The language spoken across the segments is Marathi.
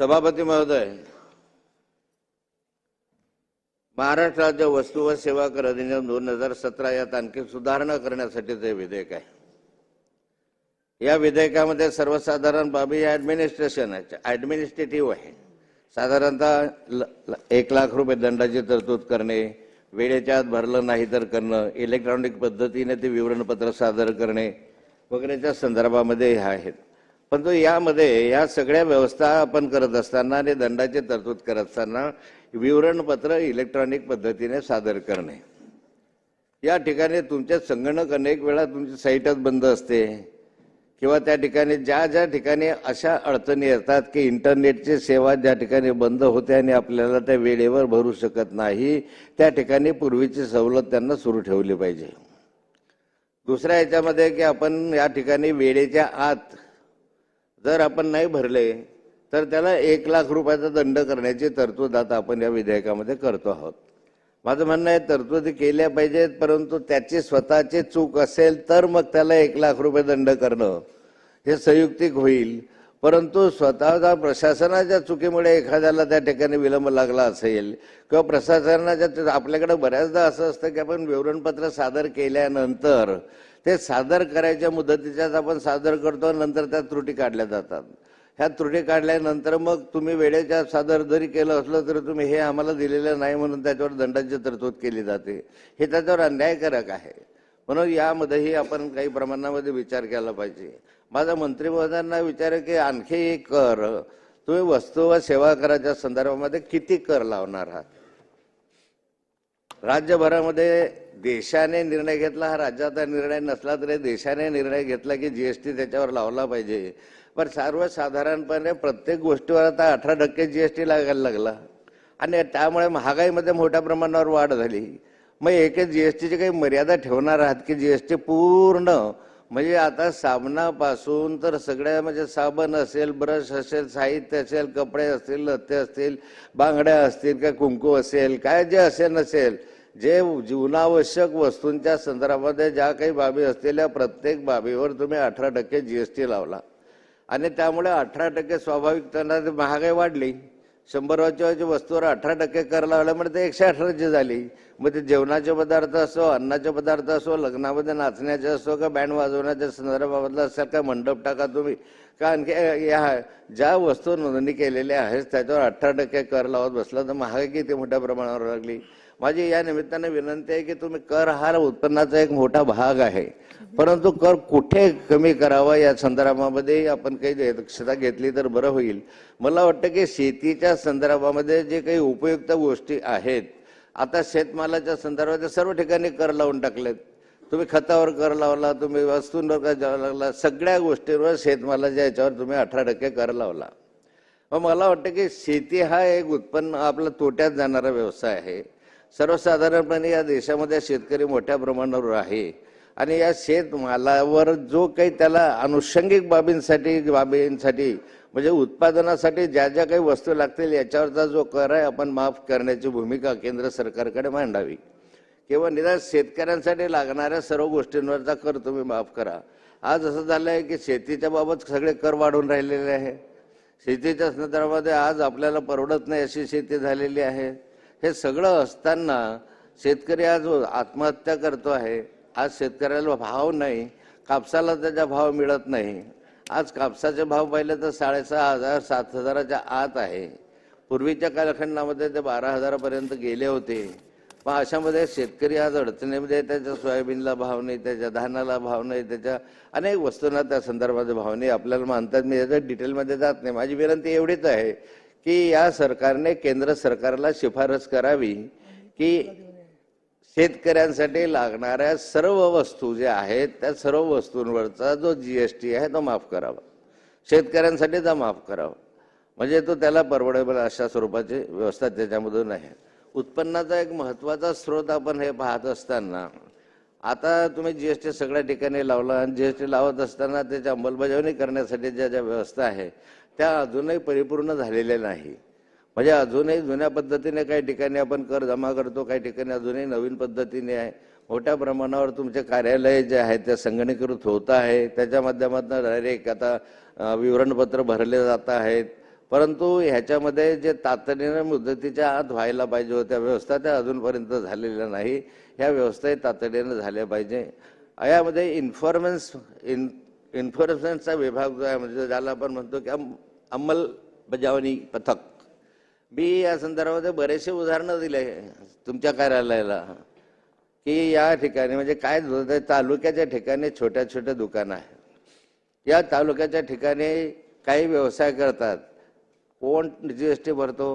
सभापती महोदय महाराष्ट्र राज्य वस्तू व सेवा कर अधिनियम दोन हजार सतरा यात आणखी सुधारणा करण्यासाठी ते विधेयक आहे या विधेयकामध्ये सर्वसाधारण बाबी ऍडमिनिस्ट्रेशन आहे ऍडमिनिस्ट्रेटिव्ह आहे. साधारणतः एक लाख रुपये दंडाची तरतूद करणे वेळेच्या आत भरलं नाही तर करणं इलेक्ट्रॉनिक पद्धतीने ते विवरणपत्र सादर करणे वगैरेच्या संदर्भामध्ये हे आहेत. पण तो यामध्ये या सगळ्या व्यवस्था आपण करत असताना आणि दंडाची तरतूद करत असताना विवरणपत्र इलेक्ट्रॉनिक पद्धतीने सादर करणे. या ठिकाणी तुमच्या संगणक अनेक वेळा तुमची साईटच बंद असते किंवा त्या ठिकाणी ज्या ज्या ठिकाणी अशा अडचणी येतात की इंटरनेटची सेवा ज्या ठिकाणी बंद होते आणि आपल्याला त्या वेळेवर भरू शकत नाही त्या ठिकाणी पूर्वीची सवलत त्यांना सुरू ठेवली पाहिजे. दुसऱ्या याच्यामध्ये की आपण या ठिकाणी वेळेच्या आत जर आपण नाही भरले तर त्याला एक लाख रुपयाचा दंड करण्याची तरतूद आता आपण या विधेयकामध्ये करतो आहोत. माझं म्हणणं आहे तरतुदी केल्या पाहिजेत परंतु त्याची स्वतःची चूक असेल तर मग त्याला एक लाख रुपये दंड करणं हे संयुक्तिक होईल. परंतु स्वतःचा प्रशासनाच्या चुकीमुळे एखाद्याला त्या ठिकाणी विलंब लागला असेल किंवा प्रशासनाच्या आपल्याकडे बऱ्याचदा असं असतं की आपण विवरणपत्र सादर केल्यानंतर ते सादर करायच्या मुदतीच्याच आपण सादर करतो नंतर त्या त्रुटी काढल्या जातात. ह्या त्रुटी काढल्यानंतर मग तुम्ही वेळेच्या सादर जरी केलं असलं तरी तुम्ही हे आम्हाला दिलेलं नाही म्हणून त्याच्यावर दंडाची तरतूद केली जाते. हे त्याच्यावर अन्यायकारक आहे. म्हणून यामध्येही आपण काही प्रमाणामध्ये विचार केला पाहिजे. माझा मंत्री महोदयांना विचार की आणखी एक कर. तुम्ही वस्तू व सेवा कराच्या संदर्भामध्ये किती कर लावणार आहात? राज्यभरामध्ये देशाने निर्णय घेतला हा राज्याचा निर्णय नसला तरी देशाने निर्णय घेतला की जीएसटी त्याच्यावर लावला पाहिजे. पण सर्वसाधारणपणे प्रत्येक गोष्टीवर आता अठरा टक्के जीएसटी लागायला लागला. आणि त्यामुळे महागाईमध्ये मोठ्या प्रमाणावर वाढ झाली. मग एके जीएसटीची काही मर्यादा ठेवणार आहात की जीएसटी पूर्ण? म्हणजे आता साबणापासून तर सगळ्या म्हणजे साबण असेल ब्रश असेल साहित्य असेल कपडे असतील लत्ते असतील बांगड्या असतील काय कुंकू असेल काय जे असेल नसेल जे जीवनावश्यक वस्तूंच्या संदर्भामध्ये ज्या काही बाबी असतील या प्रत्येक बाबीवर तुम्ही अठरा टक्के जी एस टी लावला. आणि त्यामुळे अठरा टक्के स्वाभाविक त्यांना महागाई वाढली. शंभर वर्षाची वस्तूवर अठरा टक्के कर लावल्यामुळे म्हणजे ते एकशे अठराची झाली. मग ते जेवणाचे पदार्थ असो अन्नाचे पदार्थ असो लग्नामध्ये नाचण्याचे असो का बँड वाजवण्याच्या संदर्भामधलं असेल का मंडप टाका तुम्ही. का आणखी या ज्या वस्तू नोंदणी केलेल्या आहेत त्याच्यावर अठरा टक्के कर लावत बसला तर महागाई किती मोठ्या प्रमाणावर लागली माझी या निमित्ताने विनंती आहे की तुम्ही कर हा उत्पन्नाचा एक मोठा भाग आहे. परंतु कर कुठे कमी करावा या संदर्भामध्ये आपण काही दक्षता घेतली तर बरं होईल. मला वाटतं की शेतीच्या संदर्भामध्ये जे काही उपयुक्त गोष्टी आहेत आता शेतमालाच्या संदर्भात सर्व ठिकाणी कर लावून टाकलेत. तुम्ही खतावर कर लावला तुम्ही वस्तूंवर कर लागला सगळ्या गोष्टींवर शेतमालाच्या याच्यावर तुम्ही अठरा टक्के कर लावला. मग मला वाटतं की शेती हा एक उत्पन्न आपला तोट्यात जाणारा व्यवसाय आहे. सर्वसाधारणपणे या देशामध्ये शेतकरी मोठ्या प्रमाणावर आहे. आणि या शेतमालावर जो काही त्याला अनुषंगिक बाबींसाठी बाबींसाठी म्हणजे उत्पादनासाठी ज्या ज्या काही वस्तू लागतील याच्यावरचा जो कर आहे आपण माफ करण्याची भूमिका केंद्र सरकारकडे मांडावी. किंवा निदान शेतकऱ्यांसाठी लागणाऱ्या सर्व गोष्टींवरचा कर तुम्ही माफ करा. आज असं झालं आहे की शेतीच्या बाबत सगळे कर वाढून राहिलेले आहे. शेतीच्या संदर्भामध्ये आज आपल्याला परवडत नाही अशी शेती झालेली आहे. हे सगळं असताना शेतकरी आज आत्महत्या करतो आहे. आज शेतकऱ्याला भाव नाही. कापसाला त्याचा भाव मिळत नाही. आज कापसाचे भाव पाहिले तर साडेसहा हजार सात हजाराच्या आत आहे. पूर्वीच्या कालखंडामध्ये ते बारा हजारापर्यंत गेले होते. पण अशामध्ये शेतकरी आज अडचणीमध्ये त्याच्या सोयाबीनला भाव नाही त्याच्या धानाला भाव नाही त्याच्या अनेक वस्तूंना त्या संदर्भात भाव नाही. आपल्याला मानतात मी याच्या डिटेलमध्ये जात नाही. माझी विनंती एवढीच आहे की या सरकारने केंद्र सरकारला शिफारस करावी की शेतकऱ्यांसाठी लागणाऱ्या सर्व वस्तू ज्या आहेत त्या सर्व वस्तूंवरचा जो जी एस टी आहे तो माफ करावा. शेतकऱ्यांसाठीचा माफ करावा. म्हणजे तो त्याला परवडेबल अशा स्वरूपाची व्यवस्था त्याच्यामधून आहे. उत्पन्नाचा एक महत्त्वाचा स्रोत आपण हे पाहत असताना आता तुम्ही जी एस टी सगळ्या ठिकाणी लावला आणि जी एस टी लावत असताना त्याची अंमलबजावणी करण्यासाठी ज्या ज्या व्यवस्था आहे त्या अजूनही परिपूर्ण झालेल्या नाही. म्हणजे अजूनही जुन्या पद्धतीने काही ठिकाणी आपण कर जमा करतो काही ठिकाणी अजूनही नवीन पद्धतीने आहे. मोठ्या प्रमाणावर तुमचे कार्यालय जे आहेत ते संगणीकृत होत आहे. त्याच्या माध्यमातून डायरेक्ट आता विवरणपत्र भरले जात आहेत. परंतु ह्याच्यामध्ये जे तातडीनं मुदतीच्या आत व्हायला पाहिजे होत्या व्यवस्था त्या अजूनपर्यंत झालेल्या नाही. ह्या व्यवस्थाही तातडीनं झाल्या पाहिजे. यामध्ये इन्फॉर्मन्स इन इन्फॉर्मेशनचा विभाग जो आहे म्हणजे ज्याला आपण म्हणतो की अंमलबजावणी पथक. मी या संदर्भामध्ये बरेचसे उदाहरणं दिले तुमच्या कार्यालयाला की या ठिकाणी म्हणजे काय तालुक्याच्या ठिकाणी छोट्या छोट्या दुकानं आहेत. या तालुक्याच्या ठिकाणी काही व्यवसाय करतात. कोण जी एस टी भरतो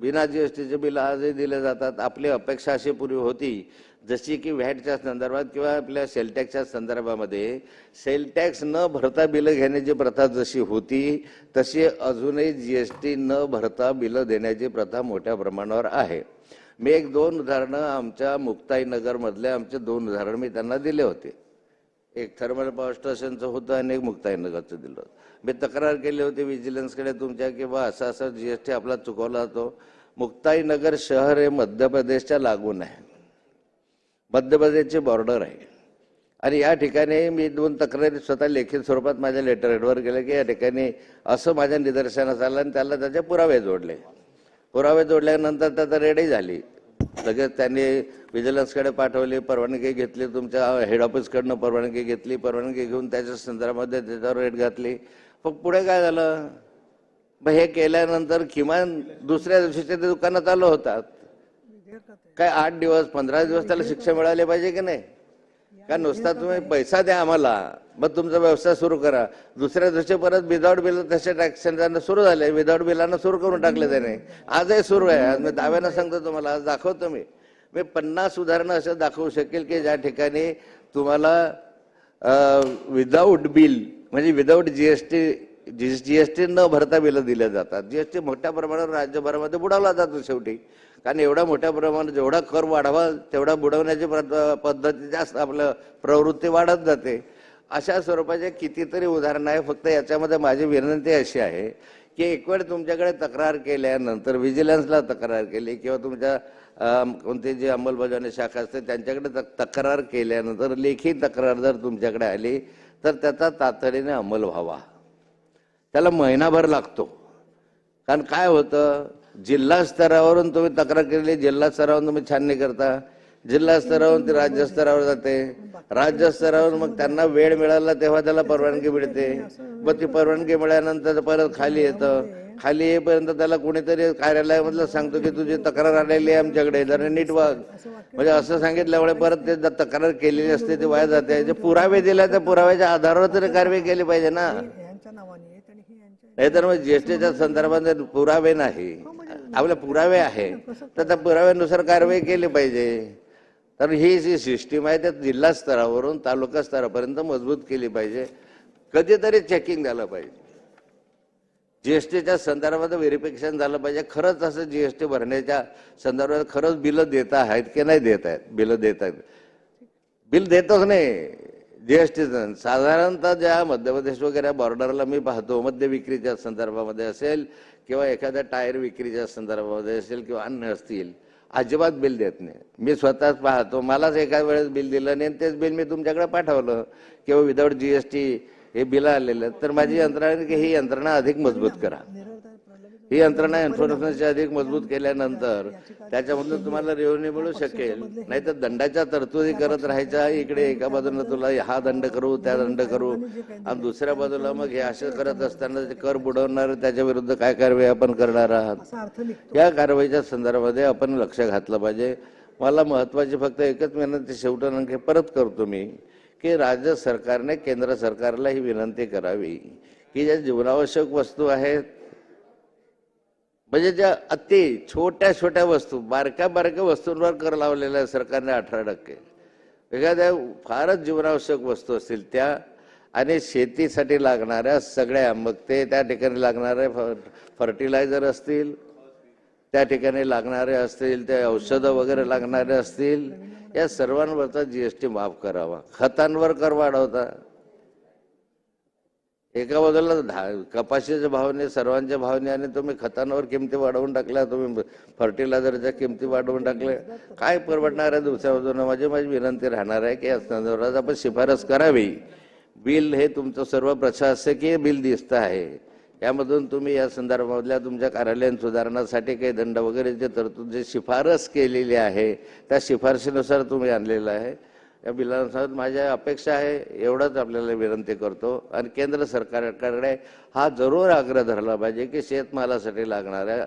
बिना जी एस टीचे बिल आजही दिले जातात आपली अपेक्षा अशी पूर्वी होती. जशी की व्हॅटच्या संदर्भात किंवा आपल्या सेल टॅक्सच्या संदर्भामध्ये सेल टॅक्स न भरता बिलं घेण्याची प्रथा जशी होती तशी अजूनही जी एस टी न भरता बिलं देण्याची प्रथा मोठ्या प्रमाणावर आहे. मी एक दोन उदाहरणं आमच्या मुक्ताईनगरमधले आमचे दोन उदाहरण मी त्यांना दिले होते. एक थर्मल पॉवर स्टेशनचं होतं आणि एक मुक्ताईनगरचं दिलं होतं. मी तक्रार केली होती विजिलन्सकडे तुमच्या की बा असं असं जी एस टी आपला चुकवला जातो. मुक्ताईनगर शहर हे मध्य प्रदेशच्या लागून आहे. मध्य प्रदेशची बॉर्डर आहे. आणि या ठिकाणी मी दोन तक्रारी स्वतः लेखित स्वरूपात माझ्या लेटर हेडवर गेले की या ठिकाणी असं माझ्या निदर्शनास आलं आणि त्याला त्याचे पुरावे जोडले. पुरावे जोडल्यानंतर त्याचा रेडी झाली. लगेच त्यांनी विजिलन्सकडे पाठवली परवानगी घेतली तुमच्या हेड ऑफिसकडनं परवानगी घेतली परवानगी घेऊन त्याच्या संदर्भामध्ये त्याच्यावर रेट घातली. मग पुढे काय झालं? मग हे केल्यानंतर किमान दुसऱ्या दिवशीच्या ते दुकानात चालू होतात. काय आठ दिवस पंधरा दिवस त्याला शिक्षा मिळाली पाहिजे की नाही? का नुसता तुम्ही पैसा द्या आम्हाला मग तुमचा व्यवसाय सुरू करा. दुसऱ्या दिवशी परत विदाऊट बिल तसे टॅक्शन त्यांना सुरू झाले. विदाऊट बिलांना सुरू करून टाकले त्याने. आजही सुरू आहे. आज मी दाव्यानं सांगतो तुम्हाला आज दाखवतो मी. मी पन्नास उदाहरणं असं दाखवू शकेल की ज्या ठिकाणी तुम्हाला विदाऊट बिल म्हणजे विदाऊट जीएसटी टी न भरता बिलं दिल्या जातात. जीएसटी मोठ्या प्रमाणावर राज्यभरामध्ये बुडवला जातो शेवटी. कारण एवढ्या मोठ्या प्रमाणात जेवढा कर वाढवा तेवढा बुडवण्याची पद्धती जास्त आपलं प्रवृत्ती वाढत जाते. अशा स्वरूपाचे कितीतरी उदाहरणं आहे फक्त याच्यामध्ये माझी विनंती अशी आहे की एक वेळ तुमच्याकडे तक्रार केल्यानंतर विजिलन्सला तक्रार केली किंवा तुमच्या कोणती जी अंमलबजावणी शाखा असते त्यांच्याकडे तक- तक्रार केल्यानंतर लेखी तक्रार जर तुमच्याकडे आली तर त्याचा तातडीने अंमल व्हावा. त्याला महिनाभर लागतो. कारण काय होतं? जिल्हा स्तरावरून तुम्ही तक्रार केली जिल्हा स्तरावरून तुम्ही छाननी करता. जिल्हा स्तरावरून ती राज्य स्तरावर जाते. राज्य स्तरावरून मग त्यांना वेळ मिळाला तेव्हा त्याला परवानगी मिळते. मग ती परवानगी मिळाल्यानंतर परत खाली येतं. खाली येईपर्यंत त्याला कोणीतरी कार्यालयामधलं सांगतो की तुझी तक्रार आलेली आहे आमच्याकडे. जरा नीट वाग. म्हणजे असं सांगितल्यामुळे परत ते तक्रार केलेली असते ते वाया जाते. जे पुरावे दिले त्या पुराव्याच्या आधारावर तरी कारवाई केली पाहिजे ना. ही यांच्या नाहीतर मग जीएसटीच्या संदर्भात पुरावे नाही. आपले पुरावे आहे. तर त्या पुराव्यानुसार कारवाई केली पाहिजे. तर ही जी सिस्टीम आहे त्या जिल्हा स्तरावरून तालुका स्तरापर्यंत मजबूत केली पाहिजे. कधीतरी चेकिंग झालं पाहिजे. जीएसटीच्या संदर्भात व्हेरिफिकेशन झालं पाहिजे. खरंच असं जीएसटी भरण्याच्या संदर्भात खरंच बिलं देत आहेत की नाही देत आहेत? बिलं देत आहेत. बिल देतच नाही. जीएसटीचं साधारणतः ज्या मध्य प्रदेश वगैरे बॉर्डरला मी पाहतो मद्य विक्रीच्या संदर्भामध्ये असेल किंवा एखाद्या टायर विक्रीच्या संदर्भामध्ये असेल किंवा अन्न असतील अजिबात बिल देत नाही. मी स्वतःच पाहतो मलाच एका वेळेस बिल दिलं नाही आणि तेच बिल मी तुमच्याकडे पाठवलं किंवा विदाऊट जीएसटी हे बिलं आलेलं. तर माझी यंत्रणा की ही यंत्रणा अधिक मजबूत करा. ही यंत्रणा एन्फोर्समेंटची अधिक मजबूत केल्यानंतर त्याच्यामधून तुम्हाला रेव्हन्यू मिळू शकेल. नाही तर दंडाच्या तरतुदी करत राहायच्या. इकडे एका बाजूला तुला हा दंड करू त्या दंड करू. आणि दुसऱ्या बाजूला मग हे असं करत असताना कर बुडवणार त्याच्या विरुद्ध काय कारवाई आपण करणार आहात? या कारवाईच्या संदर्भामध्ये आपण लक्ष घातलं पाहिजे. मला महत्वाची फक्त एकच विनंती शेवटनंके परत करतो मी की राज्य सरकारने केंद्र सरकारला ही विनंती करावी की ज्या जीवनावश्यक वस्तू आहेत म्हणजे ज्या अति छोट्या छोट्या वस्तू बारक्या बारक्या वस्तूंवर कर लावलेला आहे सरकारने अठरा टक्के. एखाद्या फारच जीवनावश्यक वस्तू असतील त्या आणि शेतीसाठी लागणाऱ्या सगळ्या मग ते त्या ठिकाणी लागणारे फर्टिलायझर असतील त्या ठिकाणी लागणारे असतील ते औषधं वगैरे लागणारे असतील या सर्वांवरचा जी एस टी माफ करावा. खतांवर कर वाढवता. एका बाजूला धा- कपाशीच्या भावने सर्वांच्या भावने आणि तुम्ही खतांवर किमती वाढवून टाकल्या तुम्ही फर्टिलायझरच्या किमती वाढवून टाकल्या. काय परवडणार आहे दुसऱ्या बाजूनं? माझी माझी विनंती राहणार आहे की या आपण शिफारस करावी. बिल हे तुमचं सर्व प्रशासकीय बिल दिसतं आहे. यामधून तुम्ही या संदर्भातल्या तुमच्या कार्यालयीन सुधारणासाठी काही दंड वगैरे जे तरतूद जे शिफारस केलेली आहे त्या शिफारशीनुसार तुम्ही आणलेलं आहे. या बिलानुसार माझ्या अपेक्षा आहे एवढंच आपल्याला विनंती करतो. आणि केंद्र सरकारकडे हा जरूर आग्रह धरला पाहिजे की शेतमालासाठी लागणाऱ्या